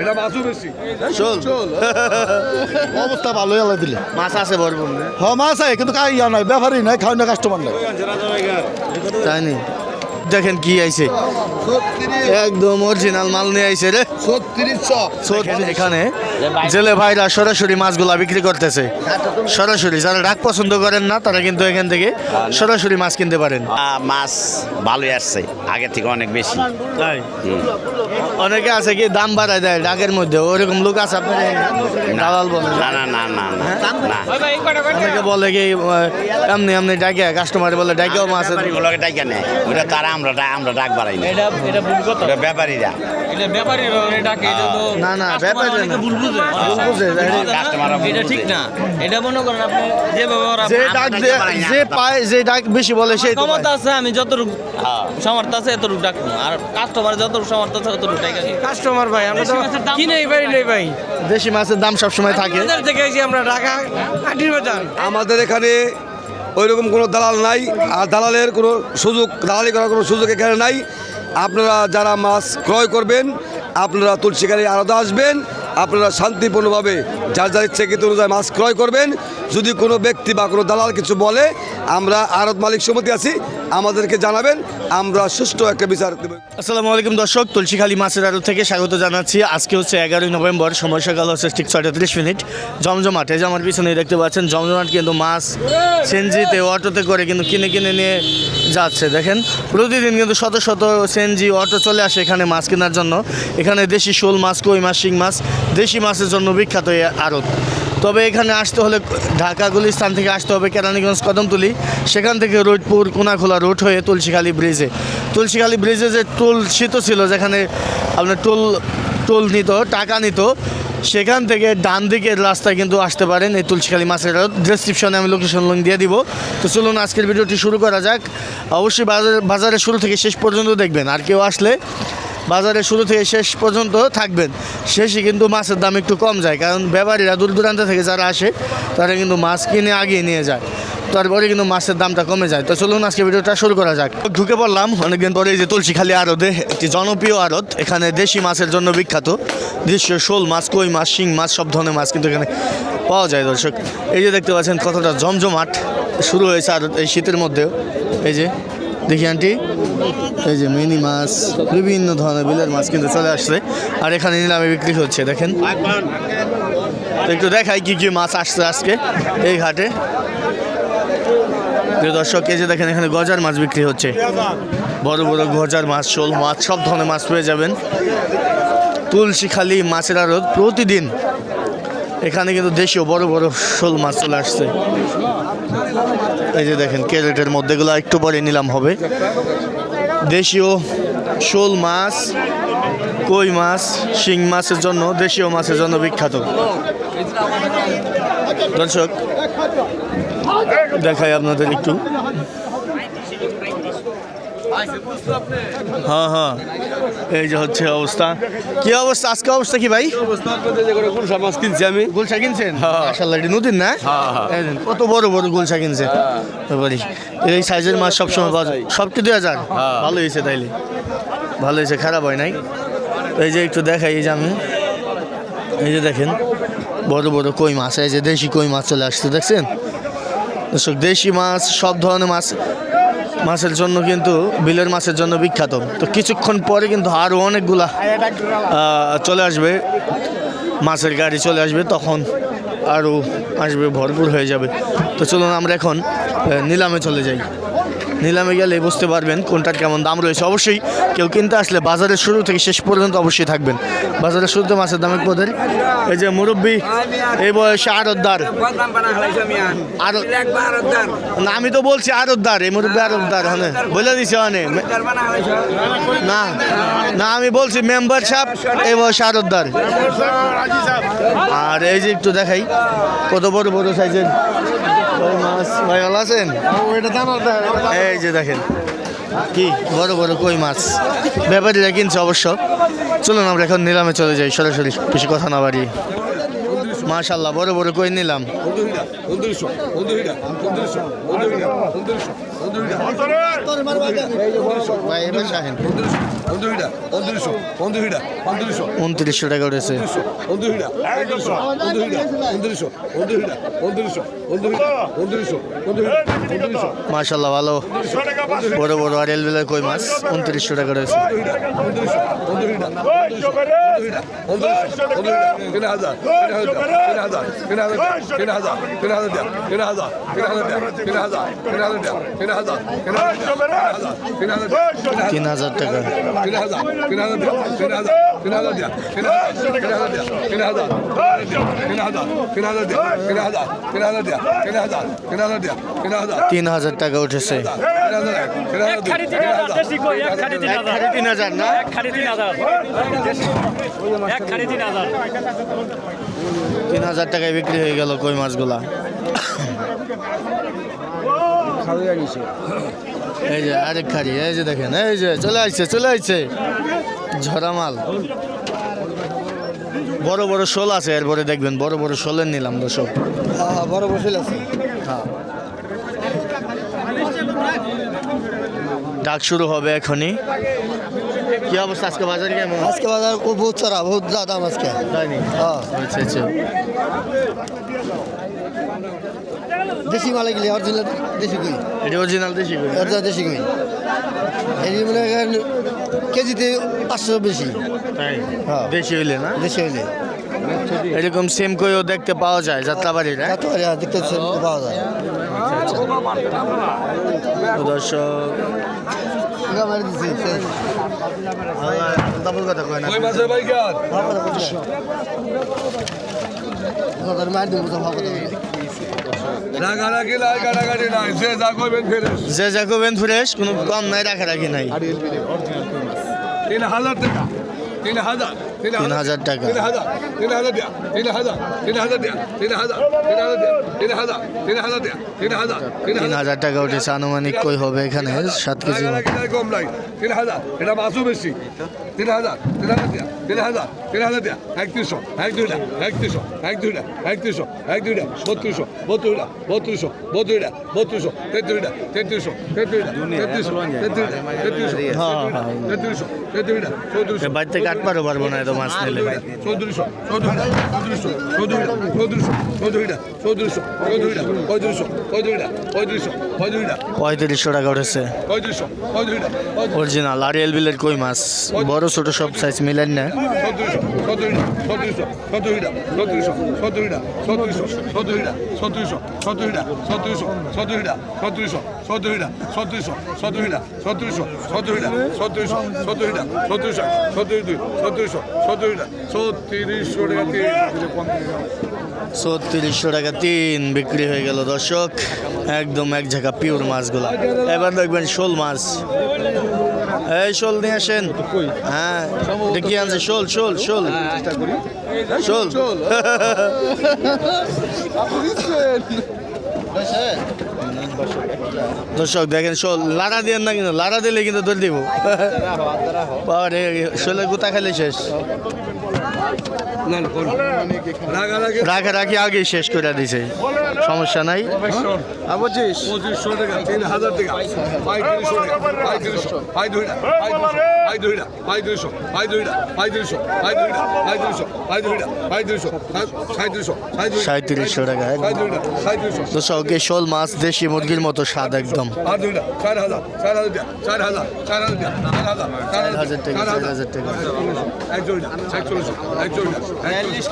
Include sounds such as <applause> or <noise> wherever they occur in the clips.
এটা মাছও বেশি। শোল অবস্থা ভালোই আলাই দিলে। মাছ আছে ভরপুর হ মাছ আছে কিন্তু কাই ইয়া নাই ব্যাপারই নাই খাওয়া না কাস্টমার নাই। তাই নি? দেখেন কি আইছে। একদম অরিজিনাল মাল নিয়ে আইছে রে। ছত্রিশ এখানে জেলে ভাইরা সরাসরি মাছগুলা বিক্রি করতেছে। সরাসরি যারা ডাক পছন্দ করেন না তারা কিন্তু এখান থেকে সরাসরি মাছ কিনতে পারেন। মাছ ভালোই আসছে আগের থেকে অনেক বেশি। অনেকে আছে কি দাম বাড়ায় দেয় ডাকের মধ্যে ওরকম লোক আছে আপনার দালাল বলে। না না না না না না। অনেকে বলে কি এমনি এমনি ডাকে কাস্টমার বলে ডাকেও মাছ ব্যাপারীগুলোকে ডাইকা নেয় ওটা তারা আমরা আমরা ডাক বাড়াই না। এটা এটা ভুল কথা। ব্যাপারীরা। এটা ডাকে না, না, customer ব্যাপারী না। অনেকে ভুল এটা ঠিক না। এটা মনে করেন আপনি যে ডাক পায় যে ডাক বেশি বলে সেই তো ক্ষমতা আছে আমি যতটুকু হ্যাঁ। সামর্থ্য আছে এতটুকু ডাকবো। আর কাস্টমার যতটুকু সামর্থ্য আছে ততটুকু কাস্টমার ভাই আমরা তো কিনেই পারি নাই ভাই। দেশি মাছের দাম সবসময় থাকে। বাজার থেকে এসে আমরা ঢাকা আটির বাজার। আমাদের এখানে ওইরকম কোনো দালাল নাই আর দালালের কোনো সুযোগ দালালি করার কোনো সুযোগ এখানে নাই। আপনারা যারা মাছ ক্রয় করবেন আপনারা তুলসীকারী আলাদা আসবেন আপনারা শান্তিপূর্ণভাবে যার যার ইচ্ছে কিন্তু অনুযায়ী মাছ ক্রয় করবেন। যদি কোনো ব্যক্তি বা কোনো দালাল কিছু বলে, আমরা আড়ত মালিক সমিতি আছি, আমাদেরকে জানাবেন, আমরা সুষ্ঠু একটা বিচার দেব। আসসালামু আলাইকুম দর্শক, তুলসীখালী মাছের আড়ত থেকে স্বাগত জানাচ্ছি। আজকে হচ্ছে এগারোই নভেম্বর, সময় সকাল হচ্ছে ঠিক ছয়টা তিরিশ মিনিট। জমজমাট, এই যে আমার পিছনে দেখতে পাচ্ছেন, জমজমাট কিন্তু মাছ সেনজিতে, অটোতে করে কিন্তু কিনে কিনে নিয়ে যাচ্ছে। দেখেন, প্রতিদিন কিন্তু শত শত সেনজি, অটো চলে আসে এখানে মাছ কেনার জন্য। এখানে দেশি শোল মাছ, কই মাছ, শিং মাছ, দেশি মাছের জন্য বিখ্যাত এই আড়ত। তবে এখানে আসতে হলে ঢাকা গুলিস্তান থেকে আসতে হবে কেরানীগঞ্জ কদমতলি। সেখান থেকে রোডপুর, কোনাখোলা রোড হয়ে তুলসীখালী ব্রিজে। তুলসীখালী ব্রিজে যে টোল শীত ছিল, যেখানে আপনার টোল টোল নিত, টাকা নিত, সেখান থেকে ডান দিকের রাস্তায় কিন্তু আসতে পারেন এই তুলসীখালী মাছের ডিসক্রিপশনে আমি লোকেশন লিঙ্ক দিয়ে দিব। তো চলুন আজকের ভিডিওটি শুরু করা যাক। অবশ্যই বাজার, বাজারের শুরু থেকে শেষ পর্যন্ত দেখবেন। আর কেউ আসলে বাজারে শুরু থেকে শেষ পর্যন্ত থাকবেন। শেষে কিন্তু মাছের দাম একটু কম যায়, কারণ ব্যাপারীরা দূর দূরান্ত থেকে যারা আসে, তারা কিন্তু মাছ কিনে আগিয়ে নিয়ে যায়। তারপরে কিন্তু মাছের দামটা কমে যায়। তো চলুন আজকে ভিডিওটা শুরু করা যাক। ঢুকে পড়লাম, অনেকদিন পরে এই যে তুলসীখালী আড়তে, একটি জনপ্রিয় আড়ত, এখানে দেশি মাছের জন্য বিখ্যাত। দেশীয় শোল মাছ, কই মাছ, শিং মাছ, সব ধরনের মাছ কিন্তু এখানে পাওয়া যায় দর্শক। এই যে দেখতে পাচ্ছেন, কতটা জমজমাট শুরু হয়েছে আড়ত এই শীতের মধ্যেও। এই যে দেখি, আন্টি। এই যে মিনি মাছ, বিভিন্ন ধরনের বিলের মাছ কিন্তু চলে আসছে। আর এখানে নিলামে বিক্রি হচ্ছে, দেখেন। একটু দেখাই কি কি মাছ আসছে আজকে এই ঘাটে। দর্শক, এই যে দেখেন, এখানে গজার মাছ বিক্রি হচ্ছে। বড় বড় গজার মাছ, শোল মাছ, সব ধরনের মাছ পেয়ে যাবেন। তুলসীখালী মাছের আড়ত প্রতিদিন এখানে কিন্তু দেশীয় বড় বড় শোল মাছ চলে আসছে। এই যে দেখেন, ক্যারেটের মধ্যে মধ্যেগুলো একটু পরে নিলাম হবে। দেশীয় শোল মাছ, কই মাছ, শিং মাছের জন্য, দেশীয় মাছের জন্য বিখ্যাত। দর্শক, দেখাই আপনাদের একটু। হ্যাঁ হ্যাঁ। এই যে হচ্ছে অবস্থা। কি অবস্থা? আজকে অবস্থা কি ভাই? মাছ কিনছি আমি গুলশা কিনছেন? মাশাআল্লাহ এটি নতুন না? কত বড় বড় গুলশা কিনছে। তারপরে এই সাইজের মাছ সবসময় পাওয়া যায়। সবটি দুই হাজার? ভালো হয়েছে তাইলে। ভালো হয়েছে খারাপ হয় নাই। এই যে একটু দেখাই এই যে আমি। এই যে দেখেন বড় বড় কই মাছ এই যে দেশি কই মাছ চলে আসছে দেখছেন? দেশি মাছ সব ধরনের মাছ মাছের জন্য কিন্তু, বিলের মাছের জন্য বিখ্যাত। তো কিছুক্ষণ পরে কিন্তু আরও অনেকগুলা চলে আসবে। মাছের গাড়ি চলে আসবে, তখন আরও আসবে, ভরপুর হয়ে যাবে। তো চলুন আমরা এখন নিলামে চলে যাই। নিলামে গেলে বুঝতে পারবেন কোনটার কেমন দাম রয়েছে। অবশ্যই কেউ কিনতে আসলে বাজারের শুরু থেকে শেষ পর্যন্ত অবশ্যই থাকবেন। বাজারের শুরুতে মাছের দাম এক পদের এই যে মুরব্বী এই বয়সে আড়তদার আরও না আমি তো বলছি আড়তদার এই মুরব্বী আড়তদার হ্যাঁ। বলে দিছি অনেক না না আমি বলছি মেম্বার সাহেব এই বয়সে আড়তদার আর এই যে একটু দেখাই কত বড় বড় সাইজের? মাছ ভাই ভালো আছেন? এই যে দেখেন, কি বড় বড় কই মাছ। ব্যাপারীরা কিনছে অবশ্য। চলুন আমরা এখন নিলামে চলে যাই, সরাসরি বেশি কথা না বাড়ি মাশাল্লাহ বড় বড় কই নিলাম। উনত্রিশশো টাকা উঠেছে মাশাল্লাহ ভালো বড় বড় আর এলবেলার কই মাছ উনত্রিশশো টাকা রয়েছে হাজার হাজার হাজার হাজার হাজার হাজার হাজার হাজার হাজার হাজার তিন হাজার টাকা তিন হাজার উঠেছে তিন হাজার না তিন হাজার টাকায় বিক্রি হয়ে গেল কই মাছগুলা? এই যে আরেক খারি এই যে দেখেন এই যে চলে আসছে চলে আসছে। ঝরা মাল। বড় বড় শোল আছে এরপরে দেখবেন বড় বড় শোলের নিলাম দর্শক বড় বড় শোল আছে। হ্যাঁ। ডাক শুরু হবে এখনই। কি অবস্থা আজকে বাজার কেমন? আজকে বাজার বহুত সারা বহুত দাম আজকে। হ্যাঁ। আচ্ছা আচ্ছা। দেশি মালে গেলে অরিজিনাল দেশি কই এটা অরিজিনাল দেশি কই অরিজিনাল দেশি কই এই মনে কেজিতে পাঁচশো বেশি। তাই হ্যাঁ। দেশি হইলে না? দেশি হইলে। এরকম সেম কইও দেখতে পাওয়া যায় যাত্রাবাড়ির হ্যাঁ? আর দেখতে পাওয়া যায়। দর্শক দাবল কথা কয় না কই মাসে ভাই কার ভালো কথা কইছ কথা মার দিন বুঝা ভালো কথা রাগারাগি নাই গাড়াগাড়ি নাই। যে যা কইবেন ফ্রেশ কোনো কম নাই রাখারাগি নাই আর টাকা। তিন হাজার তিন হাজার টাকা। তিন হাজার তিন হাজার দেয়া তিন হাজার তিন হাজার দেয়া তিন হাজার তিন হাজার দেয়া তিন হাজার তিন হাজার দেয়া তিন হাজার তিন হাজার টাকা উঠেছে আনুমানিক কই হবে এখানে সাত কেজি কম নাই তিন হাজার এটা মাছও বেশি তিন হাজার তিন হাজার দেয়া তিন হাজার তিন হাজার দেয়া একত্রিশশো এক দুইটা একত্রিশশো এক দুইটা একত্রিশশো এক দুইটা বত্রিশশো বত্রিশটা বত্রিশশো বত্রিশটা বত্রিশশো তেত্রিশটা তেত্রিশশো তেত্রিশটা তেত্রিশশো তেত্রিশটা তেত্রিশশো। তেত্রিশশো তেত্রিশটা চৌত্রিশশো কাটপারও পারব না এত মাছ নিলে পঁয়ত্রিশশো পঁয়ত্রিশটা পঁয়ত্রিশশো পঁয়ত্রিশটা। পঁয়ত্রিশশো টাকা উঠেছে। পঁয়ত্রিশশো পঁয়ত্রিশটা অরিজিনাল আর এলবিলের কই মাছ? বড় ছোট সব সাইজ মিলেন না। সত্তরিশশো সতেরোটা সতেরোশো সতেরোটা সতেরোশো সতেরোটা সতেরোশো সতেরোটা সতেরোশো সতেরো দুই সতেরোশো সতেরোটা সত্তিরিশশো টাকা ছত্রিশশো টাকা তিন বিক্রি হয়ে গেল দর্শক একদম এক ঝাঁকা পিওর মাছগুলো। এবার দেখবেন শোল মাছ। এই শোল নিয়ে আসেন। হ্যাঁ কি আনছে? শোল শোল শোল। শোল। শোল <laughs> দর্শক দেখেন শোল লাড়া দিয়ে না কিন্তু লাড়া দিলে কিন্তু ধরে দিব। শোলের গুতা খেলে শেষ। রাগারাগি। রাখি আগেই শেষ করে দিছে। সমস্যা নাই। পঁচিশশো টাকা তিন হাজার টাকা। পঁয়ত্রিশশো টাকা পঁয়ত্রিশশো সাঁত্রিশশো টাকা দর্শক এই শোল মাছ দেশি মুরগির মতো স্বাদ একদম। চার হাজার চার হাজার দিয়া চার হাজার চার হাজার দিয়া। চার হাজার টাকা, চার হাজার টাকা। একচল্লিশ একচল্লিশ একচল্লিশ একচল্লিশ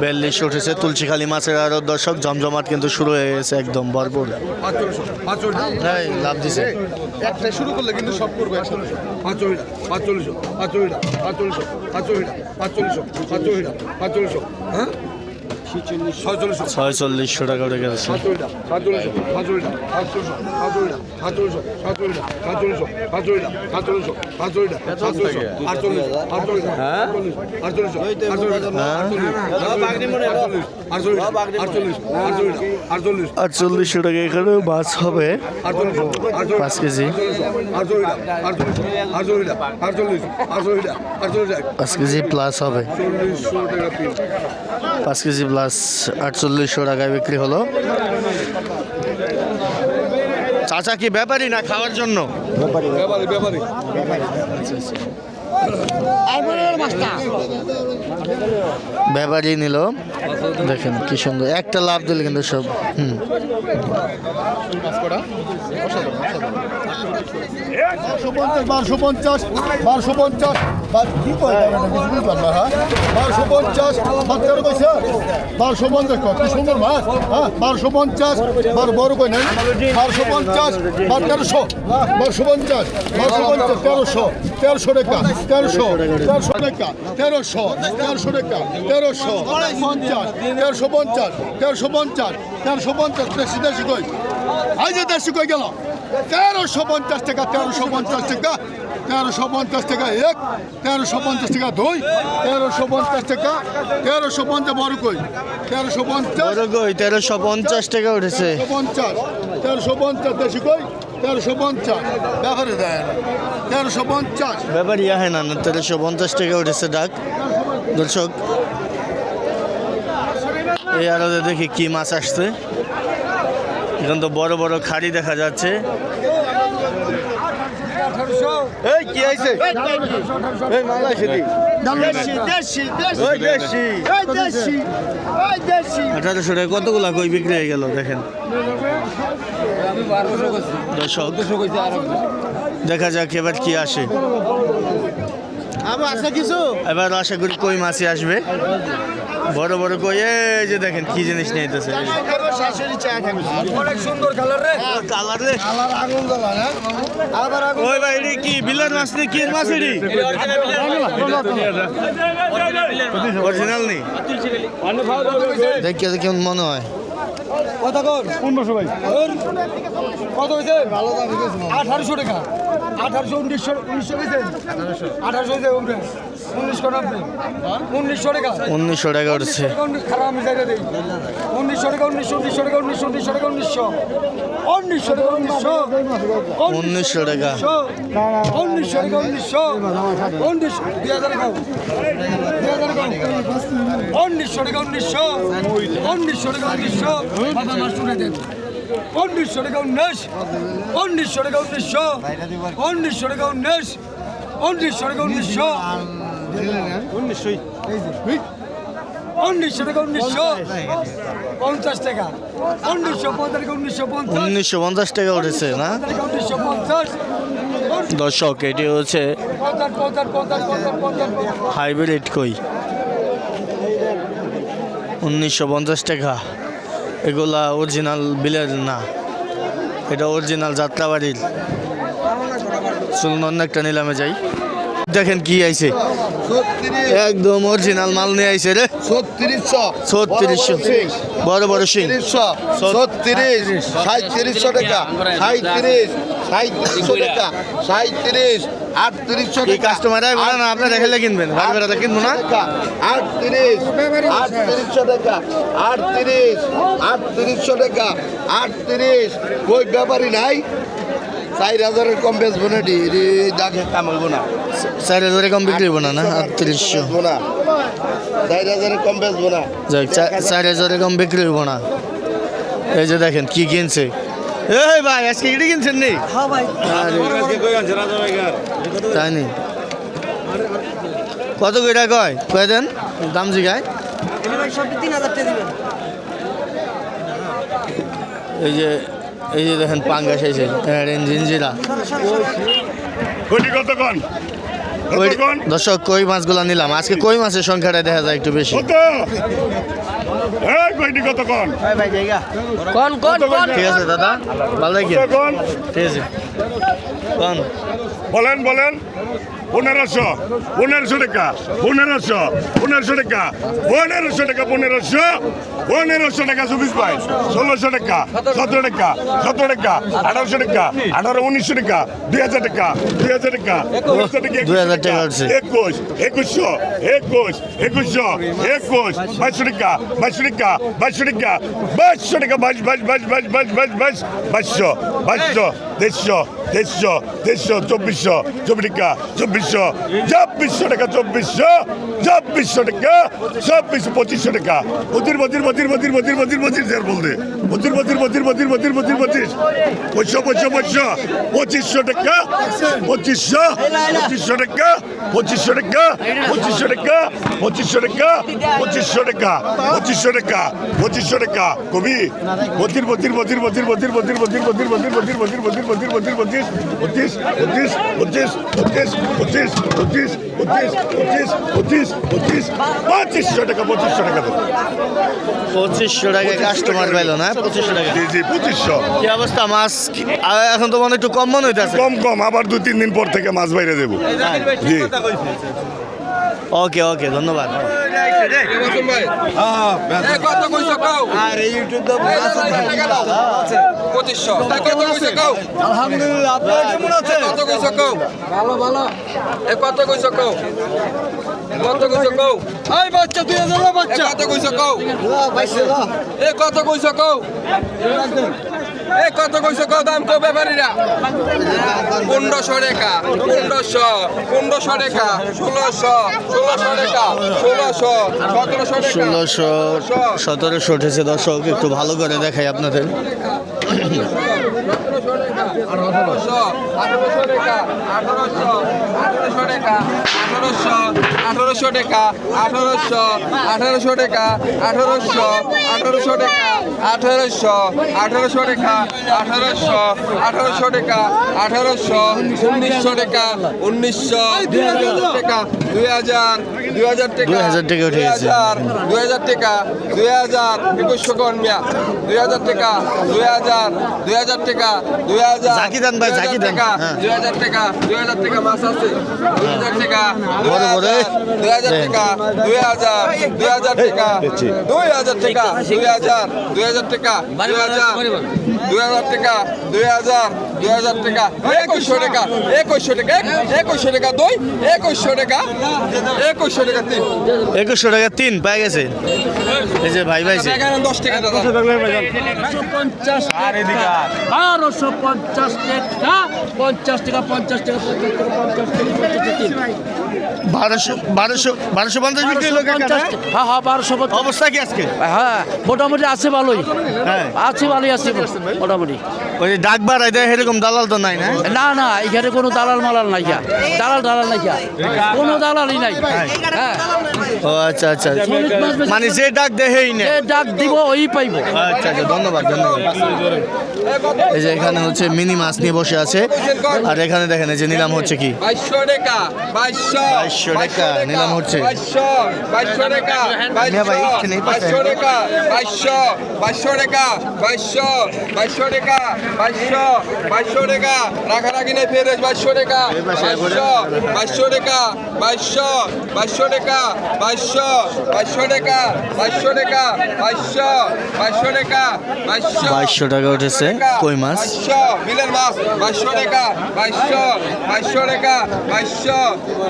বিয়াল্লিশ উঠেছে তুলসীখালী মাছের আরও দর্শক জমজমাট কিন্তু শুরু হয়ে গেছে একদম ভরপুর পাঁচচল্লিশ এই, লাভ দিছে একটাই শুরু করলে কিন্তু সব করবে পাঁচচল্লিশ পাঁচচল্লিশ পাঁচচল্লিশ পাঁচচল্লিশশো পাঁচচল্লিশ পাঁচচল্লিশশো হ্যাঁ ছয়চল্লিশশো টাকা উঠে গেছে আটচল্লিশশো টাকা এখানে বাস হবে পাঁচ কেজি পাঁচ কেজি প্লাস হবে পাঁচ কেজি প্লাস আটচল্লিশশো টাকায় বিক্রি হলো। চাচা কি ব্যাপারই না খাওয়ার জন্য? ব্যাপারে ব্যাপারে ব্যাপারই নিল। দেখেন কি সুন্দর একটা লাভ দিলে কিন্তু সব হুম। বারোশো পঞ্চাশ বারোশো পঞ্চাশ কয় হ্যাঁ বারোশো পঞ্চাশ বাচ্চারা কইছে? বারোশো পঞ্চাশ কি সুন্দর মাছ হ্যাঁ? বারোশো পঞ্চাশ বারো বড় কই নেন বারোশো পঞ্চাশ বা তেরোশো। বারোশো পঞ্চাশ বারোশো পঞ্চাশ তেরোশো। তেরোশো টাকা তেরোশো। তেরোশো টাকা তেরোশো। তেরোশো টাকা তেরোশো। পঞ্চাশ তেরোশো পঞ্চাশ তেরোশো পঞ্চাশ তেরোশো পঞ্চাশ দেশি দেশি কই? যে দেশি কই গেল? তেরোশো পঞ্চাশ টাকা তেরোশো পঞ্চাশ টাকা। তেরোশো পঞ্চাশ টাকা এক তেরোশো পঞ্চাশ টাকা দুই তেরোশো পঞ্চাশ টাকা তেরোশো পঞ্চাশ বড় কই? তেরোশো পঞ্চাশ। কই? তেরোশো পঞ্চাশ টাকা উঠেছে। পঞ্চাশ। তেরোশো পঞ্চাশ দেশি কই? তেরোশো পঞ্চাশ। ব্যাপারে দেয় না। তেরোশো পঞ্চাশ। ব্যাপারই আহে না না তেরোশো পঞ্চাশ টাকা উঠেছে ডাক। দর্শক এই আরও দেখি কি মাছ আসছে। এখন তো বড় বড় খাড়ি দেখা যাচ্ছে। এই কি আইছে? এই মাল আইছে দি। ওই দেশি আঠারোশো টাকা কতগুলা কই বিক্রি হয়ে গেল দেখেন। দেখা যাক এবার কি আসে। এবার আশা করি কই মাছই আসবে। বড় বড় কই এই যে দেখেন কি জিনিস নিয়ে যেতেছে অনেক সুন্দর কালার রে কালার রে কালার আগুন জ্বালা না আবার আগুন ওই ভাই এডি কি বিলার মাছ নি কি মাছ এডি অরিজিনাল নেই দেখি কেমন মনে হয়। কত কর পনেরোশো ভাই। কত হয়েছে ভালো দাম আঠারোশো টাকা। আঠারোশো উনিশশো উনিশশো হয়েছে আঠারোশো হয়েছে উনিশশো টাকা উঠছে উনিশশো টাকা উনিশশো টাকা উনিশশো উনিশশো টাকা উনিশশো বাবা মা শুনে দেন উনিশশো টাকা উনিশ উনিশশো টাকা উনিশশো উনিশশো টাকা উনিশ উনিশশো টাকা উনিশশো উনিশশো পঞ্চাশ টাকা উনিশশো উঠেছে না দর্শক, এটি হচ্ছে হাইব্রিড কই উনিশশো পঞ্চাশ টাকা। এগুলা অরিজিনাল বিলের না। এটা অরিজিনাল যাত্রাবাড়ির। চলুন অন্য একটা নিলামে যাই। দেখেন কি আইছে। একদম অরিজিনাল মাল নিয়ে আইছে রে। ছত্রিশশো। ছত্রিশশো। বড় বড় সিং। ছত্রিশ। সাঁত্রিশশো টাকা। সাঁত্রিশ সাঁত্রিশশো টাকা। সাঁত্রিশ আটত্রিশশো কি কাস্টমার বলে না আপনারা কিনবেন। কিনবো না। আটত্রিশ। আটত্রিশশো টাকা। আটত্রিশ। আটত্রিশশো টাকা। আটত্রিশ। কই ব্যাপারই নাই? চার হাজারের কম বেচবো না ডি ডি দাগে কামাইবো না। চার হাজারে কম বিক্রি হব না না? আটত্রিশশো। না। চার হাজারের কম বেচবো না। যাক চার হাজারে কম বিক্রি হব না। এই যে দেখেন কি কিনছে। এই ভাই আজকে এটি কিনছেন নি? তাই নি? কত কইটা কয়? কয় দেন। দাম জিগায়। এই যে এই যে দেখেন পাঙ্গাস এসে হ্যাঁ, জিঞ্জিরা দর্শক কই মাছগুলো নিলাম? আজকে কই মাছের সংখ্যাটা দেখা যায় একটু বেশি? ঠিক আছে দাদা। ভালো ঠিক আছে। বলেন বলেন। পনেরোশো পনেরোশো টাকা পনেরোশো পনেরোশো টাকা পনেরোশো টাকা পনেরোশো পনেরোশো টাকা চব্বিশ পাই ষোলোশো টাকা সতেরো টাকা সতেরো টাকা আঠারোশো টাকা আঠারো উনিশশো টাকা দুই হাজার টাকা দুই হাজার টাকা দুই হাজার টাকা। একুশ একুশশো একুশ একুশশো একুশ বাইশশো টাকা বাইশশো টাকা বাইশশো টাকা বাইশশো টাকা বাইশ বাইশ বাইশ বাইশ বাইশ বাইশ বাইশ বাইশশো বাইশশো দেড়শো দেড়শো দেড়শো চব্বিশশো চব্বিশ টাকা চব্বিশ চব্বিশশো চব্বিশশো টাকা চব্বিশশো চব্বিশশো টাকা চব্বিশশো পঁচিশশো টাকা বদির বদির বদির বদির বদির বদির বদির স্যার বলতে বদির বদির বদির বদির বদির বদির বদির পঁচিশশো পঁচিশশো পঁচিশশো পঁচিশশো টাকা পঁচিশশো পঁচিশশো টাকা পঁচিশশো টাকা পঁচিশশো টাকা পঁচিশশো টাকা পঁচিশশো টাকা পঁচিশশো টাকা পঁচিশশো টাকা কবি বদির বদির বদির বদির বদির বদির বদির বদির বদির বদির বদির বদির বদির বদির বদির পঁচিশ পঁচিশ পঁচিশ পঁচিশ পঁচিশ পঁচিশ পঁচিশ পঁচিশ পঁচিশ পঁচিশ পঁচিশশো টাকা পঁচিশশো টাকা দেবো পঁচিশশো টাকা কাস্টমার পাইলো না পঁচিশশো টাকা। জি জি পঁচিশশো। কি অবস্থা মাছ? এখন তো মনে হয় একটু কম মনে হইতেছে। কম কম আবার দু তিন দিন পর থেকে মাছ বাইরে দেবো জি। ওকে ওকে ধন্যবাদ। কত কইছো কাও? আর ইউটিউব তো পঁচিশশো। কত কইছো কাও? আলহামদুলিল্লাহ আপনারা কেমন আছেন? কত কইছো কাও? ভালো ভালো। এ কত কইছো কাও? কত কইছো কাও? এই বাচ্চা তুই এত বাচ্চা কত কইছো কাও? এ কত কইছো কাও? এ কত কইছো কাও দাম কো ব্যাপারীরা? পনেরোশো রেখা পনেরোশো পনেরোশো রেখা ষোলোশো ষোলোশো রেখা ষোলোশো সতেরোশো ষোলোশো সতেরোশো উঠেছে দর্শক একটু ভালো করে দেখাই আপনাদের। আঠারোশো আঠারোশো টাকা আঠারোশো আঠারোশো টাকা আঠারোশো আঠারোশো টাকা আঠারোশো আঠারোশো টাকা আঠারোশো আঠারোশো টাকা আঠারোশো আঠারোশো টাকা আঠারোশো আঠারোশো টাকা আঠারোশো উনিশশো টাকা উনিশশো টাকা দুই হাজার দুই হাজার টাকা 2000 টাকা উঠে গেছে। দুই হাজার টাকা দুই হাজার একুশশো কর্মিয়া দুই হাজার টাকা দুই হাজার দুই হাজার টাকা দুই হাজার জাকি দেন ভাই, হাজার দেন। টাকা, হ্যাঁ। দুই হাজার টাকা দুই হাজার টাকা মাছ আছে দুই হাজার টাকা দুই বড় বড়। দুই হাজার। টাকা দুই হাজার দুই হাজার টাকা দুই হাজার টাকা দুই হাজার দুই হাজার টাকা দুই হাজার দুই হাজার টাকা দুই হাজার দুই হাজার টাকা একুশশো টাকা একুশশো টাকা একুশশো টাকা দুই একুশশো টাকা একুশশো টাকা তিন একুশশো টাকা তিন পাই গেছে এই যে ভাই ভাইছে এখানে দশ টাকা পঞ্চাশ বারোশো পঞ্চাশ টাকা পঞ্চাশ টাকা পঞ্চাশ টাকা পঞ্চাশ টাকা পঞ্চাশ টাকা পঞ্চাশ টাকা তিন বারোশো বারোশো বারোশো পঞ্চাশ বিক্রি হলো কাকা, পঞ্চাশ না? হ্যাঁ হ্যাঁ বারোশো পঞ্চাশ। অবস্থা কি আজকে? হ্যাঁ মোটামুটি আছে ভালোই। হ্যাঁ। আছে ভালোই আছে মোটামুটি। ওই যে ডাক দেয় এরকম দালাল তো নাই না? না না এখানে কোনো দালাল মালাল নাই যা দালাল দালাল নাই কোনো দালালই নাই। হ্যাঁ। ও আচ্ছা আচ্ছা বেশি- মানে যে ডাক দেহেই না। যে ডাক দিব ওই পাইব। আচ্ছা আচ্ছা ধন্যবাদ ধন্যবাদ। এই যে এখানে হচ্ছে মিনি মাছ নিয়ে বসে আছে। আর এখানে দেখেন এই যে নিলাম হচ্ছে কি? বাইশশো টাকা বাইশশো। বাইশশো টাকা, নিলাম হচ্ছে। বাইশশো টাকা বাইশশো টাকা বাইশশো বাইশশো টাকা বাইশশো বাইশশো টাকা বাইশশো বাইশশো টাকা রাখারাখি নেই ফেরে বাইশশো টাকা। বাইশশো বাইশশো টাকা বাইশশো বাইশশো টাকা বাইশশো বাইশশো টাকা বাইশশো টাকা বাইশশো বাইশশো টাকা বাইশশো টাকা উঠেছে কই মাছ বাইশশো মাছ বাইশশো টাকা বাইশশো বাইশশো টাকা বাইশশো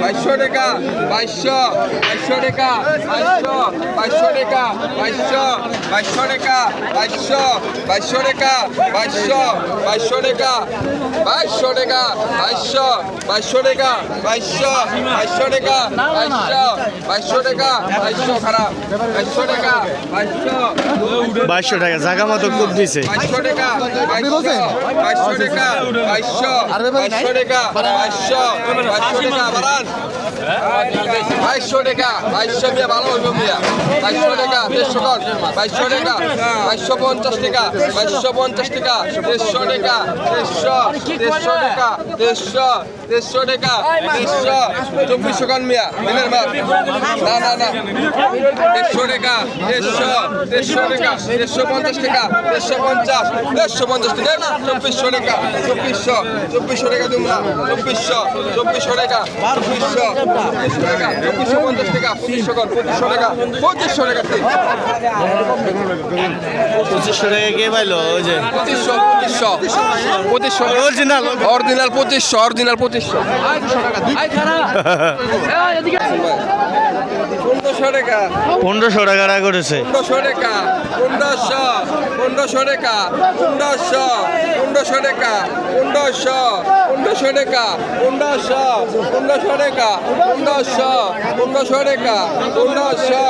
বাইশশো টাকা বাইশশো বাইশশো টাকা বাইশশো বাইশশো টাকা বাইশশো বাইশশো টাকা বাইশশো বাইশশো টাকা বাইশশো বাইশশো টাকা বাইশশো টাকা বাইশশো বাইশশো টাকা বাইশশো বাইশশো টাকা বাইশশো বাইশশো টাকা বাইশশো খারাপ বাইশশো টাকা বাইশশো বাইশশো টাকা জাগা মতো কূপ দিছে বাইশশো টাকা বাইশশো টাকা বাইশশো বাইশশো টাকা বাইশশো বাইশশো টাকা বাড়ান বাইশশো টাকা, বাইশশো মিয়া ভালো হইব মিয়া। বাইশশো টাকা, দেড়শো কর বাইশশো টাকা, বাইশশো পঞ্চাশ টাকা, বাইশশো পঞ্চাশ টাকা, দেড়শো টাকা, দেড়শো দেড়শো টাকা, দেড়শো। দেড়শো টাকা। দেড়শো চব্বিশশো কর মিয়া মিলের মাছ। না না না। দেড়শো টাকা দেড়শো দেড়শো টাকা দেড়শো পঞ্চাশ টাকা দেড়শো পঞ্চাশ দেড়শো পঞ্চাশ টাকা। চব্বিশশো টাকা চব্বিশশো চব্বিশশো টাকা তোমরা। চব্বিশশো চব্বিশশো টাকা চব্বিশশো চব্বিশশো টাকা চব্বিশশো পঞ্চাশ টাকা পঁচিশশো কর পঁচিশশো টাকা পঁচিশশো টাকা পঁচিশশো টাকা কে পাইলো? ওই যে। পঁচিশশো পঁচিশশো পঁচিশশো। অরিজিনাল অরিজিনাল পঁচিশশো অরিজিনাল পঁচিশশো পনেরোশো টাকা। পনেরোশো টাকা করেছে পনেরোশো টাকা। পনেরোশো পনেরোশো টাকা। পনেরোশো পনেরোশো টাকা। পনেরোশো পনেরোশো টাকা। পনেরোশো পনেরোশো টাকা। পনেরোশো পনেরোশো টাকা। পনেরোশো।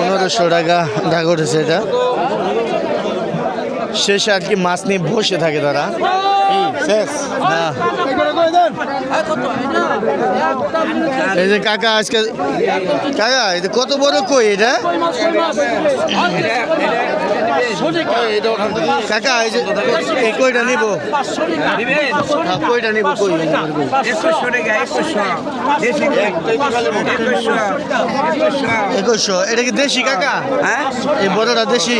পনেরোশো টাকা রাগ করেছে এটা। শেষে আর কি মাছ নিয়ে বসে থাকে তারা। এই যে কাকা আজকে কাকা এটা কত বড় কই এটা? কাকা এই যে এই কইটা নিব। হ্যাঁ, কইটা নিব কই একুশশো এটা কি দেশি কাকা? হ্যাঁ? এই বড়টা দেশি।